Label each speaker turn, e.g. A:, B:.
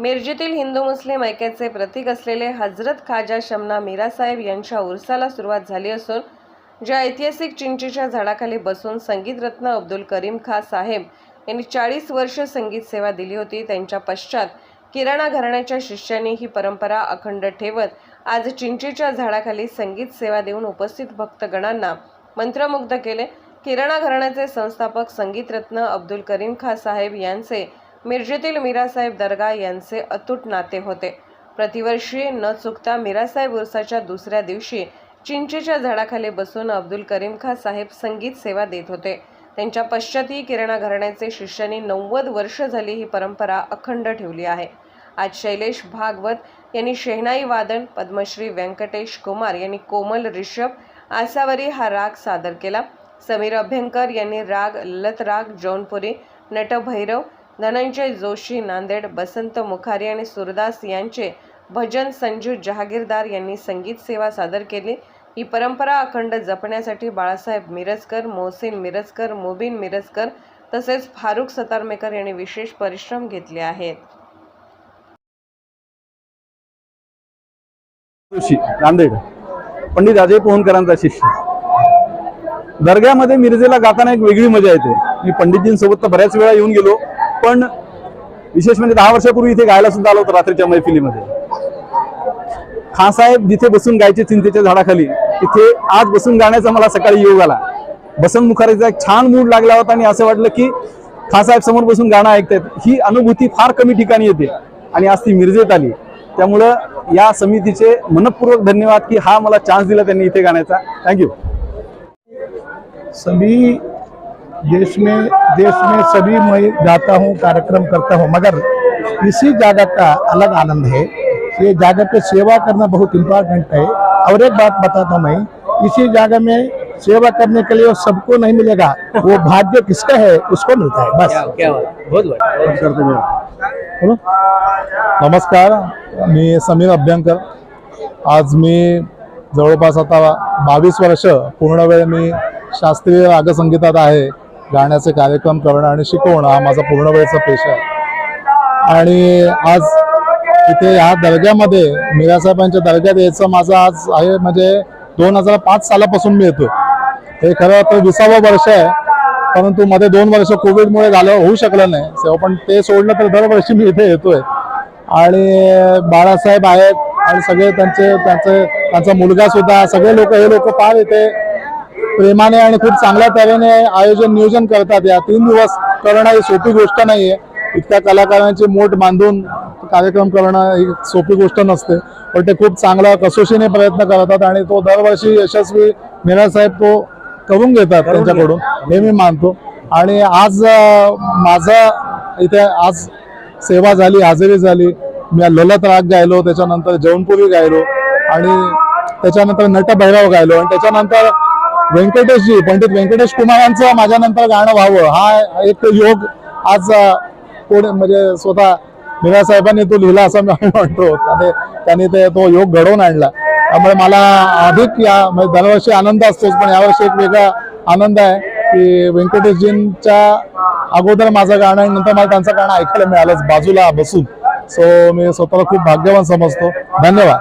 A: मिरजेतील हिंदू मुस्लिम ऐक्याचे प्रतीक असलेले हजरत खाजा शमना मीरासाहेब यांच्या उरसाला सुरुवात झाली असून ज्या ऐतिहासिक चिंचेच्या झाडाखाली बसून संगीतरत्न अब्दुल करीम खा साहेब यांनी चाळीस वर्ष संगीत सेवा दिली होती त्यांच्या पश्चात किराणा घराण्याच्या शिष्यांनी ही परंपरा अखंड ठेवत आज चिंचेच्या झाडाखाली संगीत सेवा देऊन उपस्थित भक्तगणांना मंत्रमुग्ध केले. किराणा घराण्याचे संस्थापक संगीतरत्न अब्दुल करीम खा साहेब यांचे मिरजेतील मीरासाहेब दर्गा यांचे अतूट नाते होते. प्रतिवर्षी न चुकता मीरासाहेब उर्साच्या दुसऱ्या दिवशी चिंचेच्या झाडाखाली बसून अब्दुल करीम खा साहेब संगीत सेवा देत होते. त्यांच्या पश्चातही किराणा घराण्याचे शिष्यांनी नव्वद वर्ष झाली ही परंपरा अखंड ठेवली आहे. आज शैलेश भागवत यांनी शेहनाई वादन पद्मश्री व्यंकटेश कुमार यांनी कोमल रिषभ आसावरी हा राग सादर केला. समीर अभ्यंकर यांनी राग लतराग जौनपुरी नटभैरव धनंजय जोशी नांदेड बसंत मुखारी आणि सुरदास यांचे भजन संजू जहागीरदार यांनी संगीत सेवा सादर केली. ही परंपरा अखंड जपण्यासाठी बाळासाहेब मिरजकर मोहसिन मिरजकर मुबीन मिरजकर तसेच फारुख सतारमेकर यांनी विशेष परिश्रम घेतले आहेत.
B: नांदेड. पंडित अजय पोहनकरांचा शिष्य. दर्ग्यामध्ये मिरजेला गाताना एक वेगळी मजा येते. मी पंडितजींसोबत तर बऱ्याच वेळा येऊन गेलो. पण विशेष म्हणजे दहा वर्षापूर्वी इथे गायला सुद्धा आलो होतो रात्रीच्या मैफिलीमध्ये खासाहेब जिथे बसून गायचे चिंतेच्या झाडाखाली तिथे आज बसून गाण्याचा मला सकाळी योग आला. बसंत मुखारीचा एक छान मूड लागला होता आणि असं वाटलं की खासाहेब समोर बसून गाणं ऐकतायत. ही अनुभूती फार कमी ठिकाणी येते आणि आज ती मिरजेत आली. त्यामुळं या समितीचे मनपूर्वक धन्यवाद की हा मला चान्स दिला त्यांनी इथे गाण्याचा. थँक्यू
C: सभी देश में देश में सभी मैं जाता हूँ कार्यक्रम करता हूँ मगर इसी जगह का अलग आनंद है। ये जगह पे सेवा करना बहुत इम्पोर्टेंट है। और एक बात बताता हूँ मैं इसी जगह में सेवा करने के लिए वो सबको नहीं मिलेगा। वो भाग्य किसका है उसको मिलता है बस।
D: क्या बात बहुत बड़ा
C: नमस्कार मी समीर अभ्यंकर। आज मी जवळपास आता बावीस वर्ष पूर्ण वेळ मी शास्त्रीय रागसंगीतात आहे. गाण्याचे कार्यक्रम करणं आणि शिकवणं हा माझा पूर्ण वेळचा पेशा आहे. आणि आज इथे ह्या दर्ग्यामध्ये मीरासाहेबांच्या दर्ग्यात यायचं माझं आज आहे म्हणजे दोन हजार पाच सालापासून मी येतो हे खरं तर विसावं वर्ष आहे परंतु मध्ये दोन वर्ष कोविडमुळे झालं होऊ शकलं नाही. तेव्हा पण ते सोडलं तर दरवर्षी मी इथे येतोय. आणि बाळासाहेब आहेत आणि सगळे त्यांचे त्यांचे त्यांचा मुलगा सुद्धा सगळे लोक हे लोक फार इथे प्रेमाने आणि खूप चांगल्या तऱ्हेने आयोजन नियोजन करतात. या तीन दिवस करणं ही सोपी गोष्ट नाहीये. इतक्या कलाकारांची मोठ बांधून कार्यक्रम करणं ही सोपी गोष्ट नसते. पण ते खूप चांगला कसोशीने प्रयत्न करतात आणि तो दरवर्षी यशस्वी मीरा साहेब तो करून घेतात त्यांच्याकडून. हे मी मानतो. आणि आज माझं इथे आज सेवा झाली हजेरी झाली. मी ललत राग गायलो त्याच्यानंतर जौनपुरी गायलो आणि त्याच्यानंतर नटभैरव गायलो. आणि त्याच्यानंतर व्यंकटेशजी पंडित व्यंकटेश कुमारांचं माझ्यानंतर गाणं व्हावं. हा एक योग आज कोणी म्हणजे स्वतः मीरा साहेबांनी तो लिहिला असं मी म्हणतो. त्यांनी ते तो योग घडवून आणला. त्यामुळे मला अधिक या म्हणजे दरवर्षी आनंद असतोच पण यावर्षी एक वेगळा आनंद आहे की व्यंकटेशजींच्या अगोदर माझं गाणं आणि नंतर मला त्यांचं गाणं ऐकायला मिळालं बाजूला बसून. सो मी स्वतःला खूप भाग्यवान समजतो. धन्यवाद.